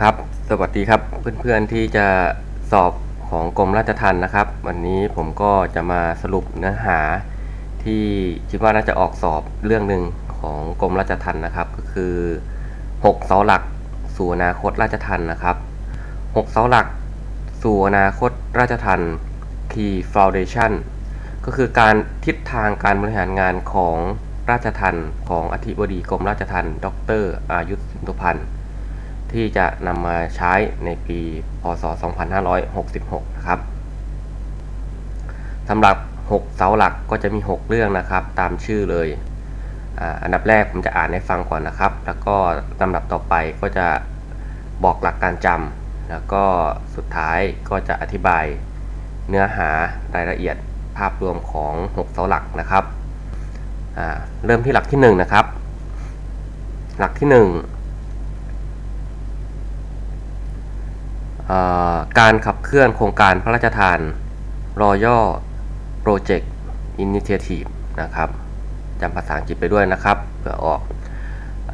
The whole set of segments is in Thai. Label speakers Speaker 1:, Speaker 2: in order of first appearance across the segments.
Speaker 1: ครับ สวัสดีครับเพื่อนๆที่จะสอบของกรมราชทัณฑ์นะครับ วันนี้ผมก็จะมาสรุปเนื้อหา ที่คิดว่าน่าจะออกสอบเรื่องหนึ่งของกรมราชทัณฑ์นะครับ ก็คือ 6 เสาหลักสู่อนาคตราชทัณฑ์นะครับ 6 เสาหลักสู่อนาคตราชทัณฑ์ Key Foundation ก็คือการทิศทางการบริหารงานของราชทัณฑ์ของอธิบดีกรมราชทัณฑ์ ดรอายุธสินทุพันธ์ ที่จะนำมาใช้ในปีพศ 2566 นะครับสำหรับ 6 เสาหลักก็จะมี 6 เรื่องนะครับ ตามชื่อเลยอันดับแรกผมจะอ่านให้ฟังก่อนนะครับ แล้วก็ลำดับต่อไปก็จะบอกหลักการจำแล้วก็สุดท้ายก็จะอธิบายเนื้อหารายละเอียดภาพรวมของ 6 เสาหลักนะครับ เริ่มที่หลักที่ 1 นะครับ หลักที่ 1 เอ่อ การขับเคลื่อนโครงการพระราชทาน Royal Project Initiative นะครับจำภาษาอังกฤษไปด้วยนะครับเพื่อออก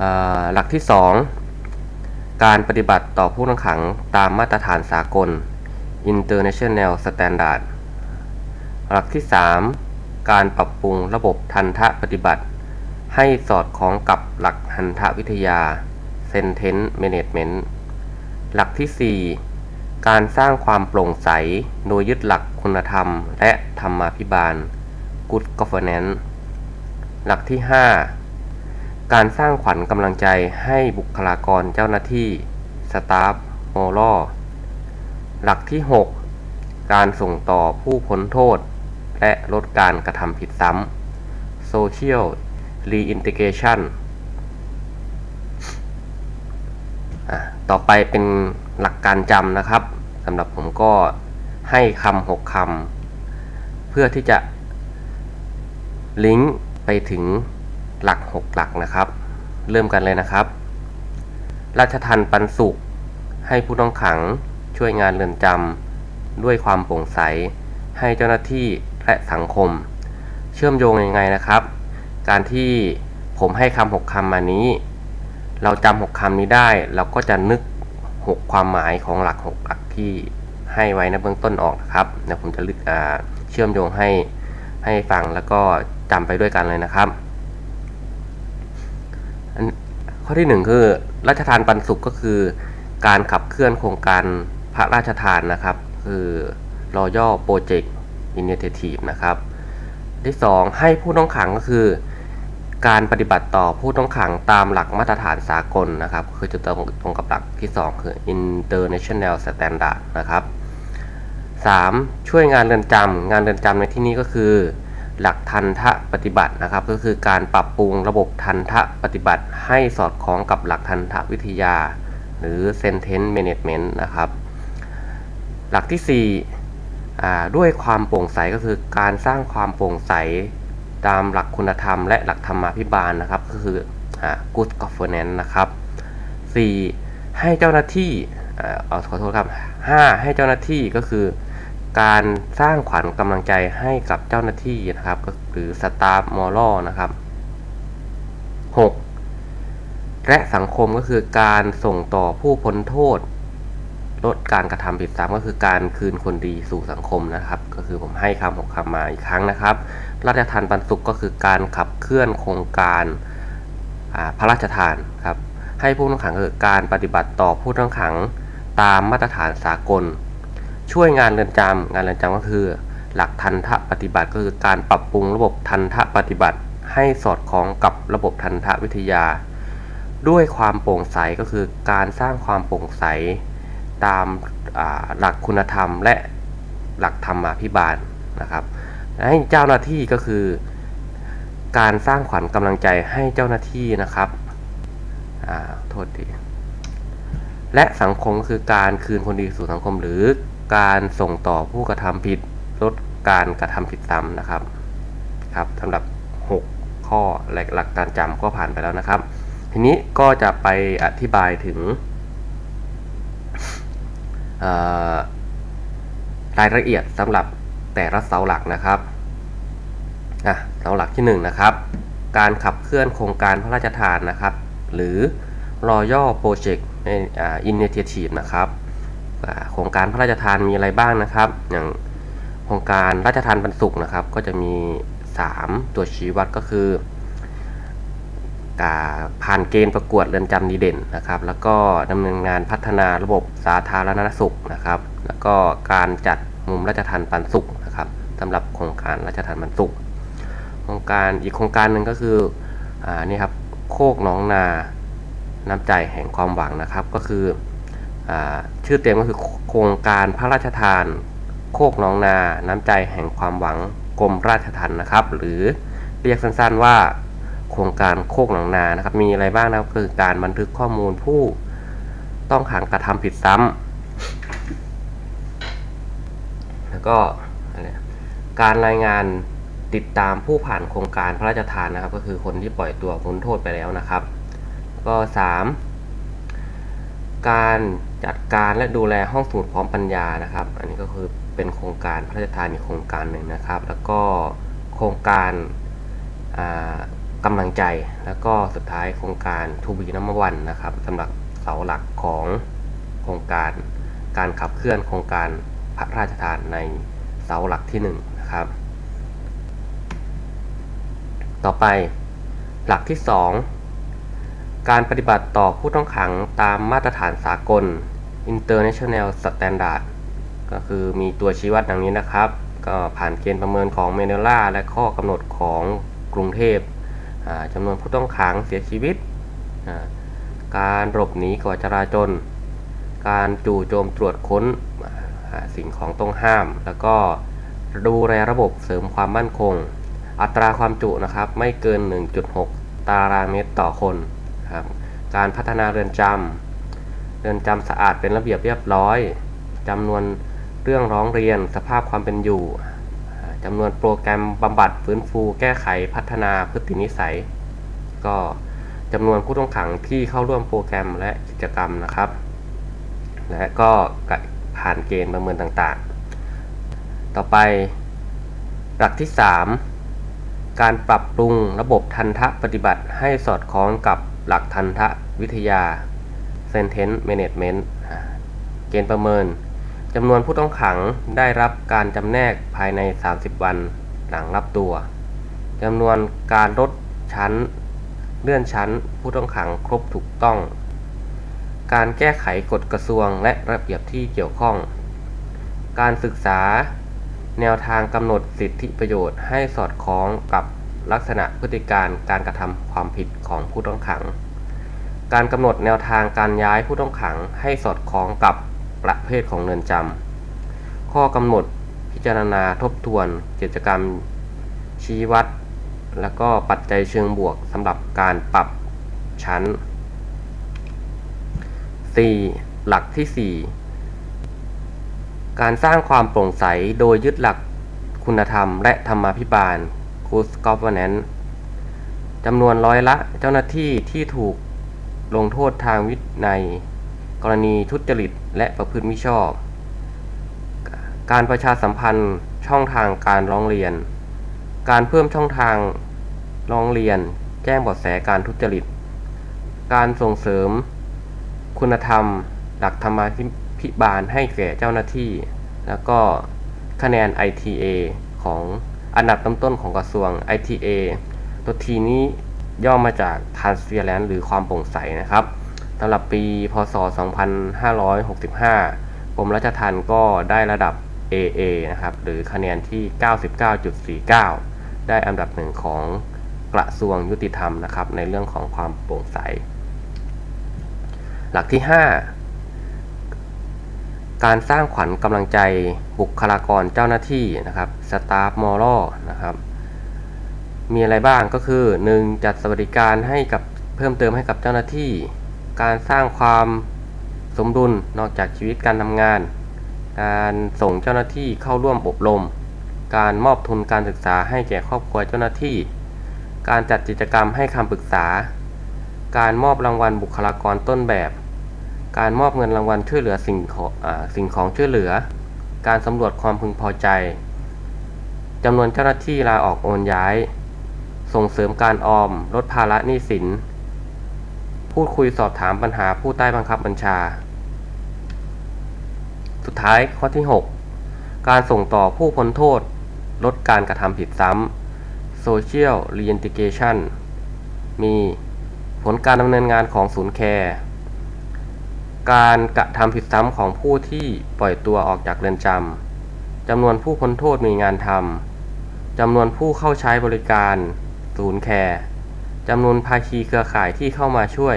Speaker 1: ออหลักที่ 2 การปฏิบัติต่อผู้ต้องขังตามมาตรฐานสากล International Standard หลักที่ 3 การปรับปรุงระบบทันทะปฏิบัติ ให้สอดคล้องกับหลักทันทะวิทยา Sentence Management หลักที่ 4 การสร้างความโปร่งใส โดยยึดหลักคุณธรรม และธรรมาภิบาล Good Governance หลักที่ 5 การสร้างขวัญกำลังใจให้บุคลากรเจ้าหน้าที่ Staff Moral หลักที่ 6 การส่งต่อผู้พ้นโทษ และลดการกระทำผิดซ้ำ Social Reintegration ต่อไปเป็น หลักการจำนะครับสำหรับผมก็ให้คำหกคำเพื่อที่จะลิงก์ไปถึงหลักหกหลักนะครับ เริ่มกันเลยนะครับ ราชทันปันสุข ให้ผู้ต้องขังช่วยงานเรือนจำด้วยความโปร่งใส ให้เจ้าหน้าที่และสังคม เชื่อมโยงยังไงนะครับ การที่ผมให้คำหกคำมานี้ เราจำหกคำนี้ได้ เราก็จะนึก หกความหมายของหลักหกหลักที่ให้ไว้ในเบื้องต้นออกนะครับเดี๋ยวผมจะลึกเชื่อมโยงให้ให้ฟังแล้วก็จำไปด้วยกันเลยนะครับข้อที่หนึ่งคือราชทานปันสุขก็คือ การขับเคลื่อนโครงการพระราชทานนะครับ คือ Royal Project Initiative นะครับที่สองให้ผู้ต้องขังก็คือ การปฏิบัติต่อผู้ต้องขังตามหลักมาตรฐานสากลนะครับ คือจะตรงตรงกับหลักที่ 2 คือ international standard นะครับ 3. ช่วยงานเรือนจำงานเรือนจำในที่นี้ก็คือ หลักทันทะปฏิบัตินะครับ ก็คือการปรับปรุงระบบทันทะปฏิบัติ ให้สอดคล้องกับหลักทันทะวิทยา หรือ sentence management นะครับ หลักที่4อ่ด้วยความโปร่งใสก็คือการสร้างความโปร่งใส ตามหลักคุณธรรมและหลักธรรมาภิบาลนะครับ ก็คือ good governance นะครับ 4. ให้เจ้าหน้าที่อ่าเอาขอโทษครับ 5. ให้เจ้าหน้าที่ก็คือ การสร้างขวัญกำลังใจให้กับเจ้าหน้าที่นะครับก็หรือ staff moral นะครับ 6. และสังคมก็คือการส่งต่อผู้พ้นโทษ ลดการกระทำผิดซ้ำก็คือการคืนคนดีสู่สังคมนะครับ คือผมให้คำหกคำมาอีกครั้งนะครับราชทานปันสุขก็คือการขับเคลื่อนโครงการพระราชทานครับให้ผู้ต้องขังคือการปฏิบัติต่อผู้ต้องขังตามมาตรฐานสากล ช่วยงานเรือนจำงานเรือนจำก็คือ หลักทันทะปฏิบัติก็คือการปรับปรุงระบบทันทะปฏิบัติ ให้สอดคล้องกับระบบทันทะวิทยา ด้วยความโปร่งใสก็คือการสร้างความโปร่งใส ตามหลักคุณธรรมและ หลักธรรมาภิบาลนะครับ ให้เจ้าหน้าที่ก็คือ การสร้างขวัญกำลังใจให้เจ้าหน้าที่นะครับอ่าโทษทีและสังคมก็คือการคืนคนดีสู่สังคมหรือการส่งต่อผู้กระทำผิดลดการกระทำผิดซ้ำนะครับครับสำหรับ 6 ข้อและหลักการจำก็ผ่านไปแล้วนะครับ ทีนี้ก็จะไปอธิบายถึงเอ่อ รายละเอียดสำหรับแต่ละเสาหลักนะครับอะเสาหลักที่1นงนะครับ การขับเคลื่อนโครงการพระราชทานนะครับ หรือ Royal Project Initiative นะครับโครงการพระราชทานมีอะไรบ้างนะครับ อย่างโครงการราชทานบรรสุขนะครับ ก็จะมี 3 ตัวชี้วัดก็คือการผ่านเกณฑ์ประกวดเรือนจำดีเด่นนะครับ แล้วก็ดำเนินงานพัฒนาระบบสาธารณสุขนะครับ แล้วก็การจัด มุมราชทานปันสุขนะครับสำหรับโครงการราชทานปันสุข โครงการอีกโครงการหนึ่งก็คืออ่านี่ครับโคกหนองนาน้ำใจแห่งความหวังนะครับ ก็คืออชื่อเต็มก็คือโครงการพระราชทาน โคกหนองนาน้ำใจแห่งความหวังกรมราชทัณฑ์นะครับ หรือเรียกสั้นๆว่าโครงการโคกหนองนานะครับ มีอะไรบ้างนะครับคือการบันทึกข้อมูลผู้ต้องขังกระทำผิดซ้ำ แล้วก็การรายงานติดตามผู้ผ่านโครงการพระราชทานนะครับ ก็คือคนที่ปล่อยตัวพ้นโทษไปแล้วนะครับ ก็ 3 การจัดการและดูแลห้องสมุดพร้อมปัญญานะครับ อันนี้ก็คือเป็นโครงการพระราชทานอีกโครงการหนึ่งนะครับ แล้วก็โครงการกำลังใจแล้วก็สุดท้ายโครงการทูบีนัมวันนะครับสำหรับเสาหลักของโครงการการขับเคลื่อนโครงการ พระราชทานในเสาหลักที่1นงนะครับ ต่อไปหลักที่ 2 การปฏิบัติต่อผู้ต้องขังตามมาตรฐานสากล International Standard ก็คือมีตัวชี้วัดดังนี้นะครับ ก็ผ่านเกณฑ์ประเมินของเมเนล่าและข้อกำหนดของกรุงเทพจำนวนผู้ต้องขังเสียชีวิต การหลบหนีก่อจราจน การจู่โจมตรวจค้น สิ่งของต้องห้าม แล้วก็ดูแลระบบเสริมความมั่นคง อัตราความจุนะครับไม่เกิน 1.6 ตารางเมตรต่อคนครับการพัฒนาเรือนจำเรือนจำสะอาดเป็นระเบียบเรียบร้อยจำนวนเรื่องร้องเรียนสภาพความเป็นอยู่อ่าจำนวนโปรแกรมบำบัดฟื้นฟู แก้ไขพัฒนาพฤตินิสัย ก็จำนวนผู้ต้องขังที่เข้าร่วมโปรแกรมและกิจกรรมนะครับ และก็ ผ่านเกณฑ์ประเมินต่างๆ ต่อไป หลักที่ 3 การปรับปรุงระบบทันทะปฏิบัติให้สอดคล้องกับหลักทันทะวิทยา Sentence Management เกณฑ์ประเมินจำนวนผู้ต้องขังได้รับการจำแนกภายใน 30 วันหลังรับตัวจำนวนการลดชั้น เลื่อนชั้นผู้ต้องขังครบถูกต้อง การแก้ไขกฎกระทรวงและระเบียบที่เกี่ยวข้อง การศึกษา แนวทางกำหนดสิทธิประโยชน์ให้สอดคล้องกับลักษณะพฤติการการกระทำความผิดของผู้ต้องขัง การกำหนดแนวทางการย้ายผู้ต้องขังให้สอดคล้องกับประเภทของเรือนจำ ข้อกำหนดพิจารณาทบทวนกิจกรรมชี้วัด แล้วก็ปัจจัยเชิงบวกสำหรับการปรับชั้น 4. หลักที่ 4 การสร้างความโปร่งใสโดยยึดหลักคุณธรรมและธรรมาภิบาล Good Governance จำนวนร้อยละเจ้าหน้าที่ที่ถูกลงโทษทางวินัย กรณีทุจริตและประพฤติมิชอบ การประชาสัมพันธ์ช่องทางการร้องเรียน การเพิ่มช่องทางร้องเรียน แจ้งเบาะแสการทุจริต การส่งเสริม คุณธรรม หลักธรรมาภิบาลให้แก่เจ้าหน้าที่ แล้วก็คะแนน ITA ของอันดับต้นๆของกระทรวง ITA ตัวทีนี้ย่อมาจาก Transparent หรือความโปร่งใสนะครับสำหรับปี พศ 2565กรมราชทัณฑ์ก็ได้ระดับ AA นะครับ หรือคะแนนที่ 99.49 ได้อันดับหนึ่งของกระทรวงยุติธรรมนะครับ ในเรื่องของความโปร่งใส หลักที่ 5 การสร้างขวัญกำลังใจบุคลากรเจ้าหน้าที่นะครับ Staff Moral นะครับ มีอะไรบ้างก็คือ 1. จัดสวัสดิการให้กับเพิ่มเติมให้กับเจ้าหน้าที่ การสร้างความสมดุลนอกจากชีวิตการทำงาน การส่งเจ้าหน้าที่เข้าร่วมอบรม การมอบทุนการศึกษาให้แก่ครอบครัวเจ้าหน้าที่ การจัดกิจกรรมให้คำปรึกษา การมอบรางวัลบุคลากรต้นแบบ การมอบเงินรางวัลช่วยเหลือสิ่งของสิ่งของช่วยเหลือ การสำรวจความพึงพอใจจำนวนเจ้าหน้าที่ลาออกโอนย้าย ส่งเสริมการออม ลดภาระหนี้สิน พูดคุยสอบถามปัญหาผู้ใต้บังคับบัญชา สุดท้ายข้อที่ 6 การส่งต่อผู้พ้นโทษ ลดการกระทำผิดซ้ำ Social Reintegration มี ผลการดำเนินงานของศูนย์แคร์การกระทำผิดซ้ำของผู้ที่ปล่อยตัวออกจากเรือนจำจำนวนผู้พ้นโทษมีงานทำจำนวนผู้เข้าใช้บริการ ศูนย์แคร์จำนวนภาคีเครือข่ายที่เข้ามาช่วย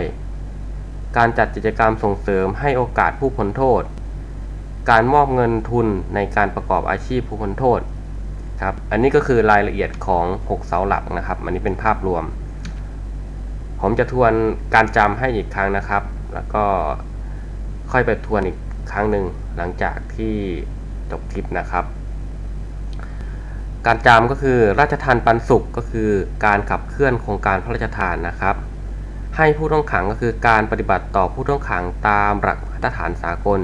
Speaker 1: การจัดกิจกรรมส่งเสริมให้โอกาสผู้พ้นโทษ การมอบเงินทุนในการประกอบอาชีพผู้พ้นโทษครับ อันนี้ก็คือรายละเอียดของ 6 เสาหลักนะครับ อันนี้เป็นภาพรวม ผมจะทวนการจำให้อีกครั้งนะครับ แล้วก็ค่อยไปทวนอีกครั้งหนึ่งหลังจากที่จบคลิปนะครับ การจำก็คือราชทานปันสุขก็คือการขับเคลื่อนโครงการพระราชทานนะครับ ให้ผู้ต้องขังก็คือการปฏิบัติต่อผู้ต้องขังตามหลักมาตรฐานสากล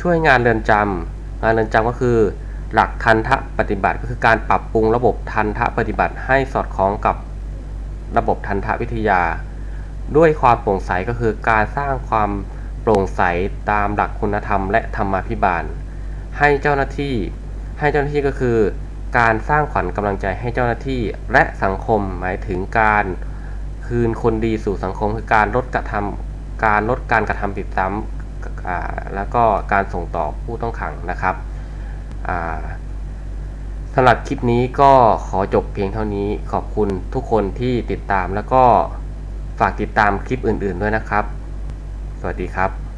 Speaker 1: ช่วยงานเรือนจำงานเรือนจำก็คือ หลักทันทะปฏิบัติก็คือการปรับปรุงระบบทันทะปฏิบัติให้สอดคล้องกับ ระบบทันทวิทยา ด้วยความโปร่งใสก็คือการสร้างความโปร่งใสตามหลักคุณธรรม และธรรมาภิบาล ให้เจ้าหน้าที่ ให้เจ้าหน้าที่ก็คือ การสร้างขวัญกำลังใจให้เจ้าหน้าที่และสังคมหมายถึงการคืนคนดีสู่สังคมคือการลดกระทำการลดการกระทำผิดซ้ำแล้วก็การส่งต่อผู้ต้องขังนะครับ สำหรับคลิปนี้ก็ขอจบเพียงเท่านี้ขอบคุณทุกคนที่ติดตามแล้วก็ฝากติดตามคลิปอื่นๆด้วยนะครับ สวัสดีครับ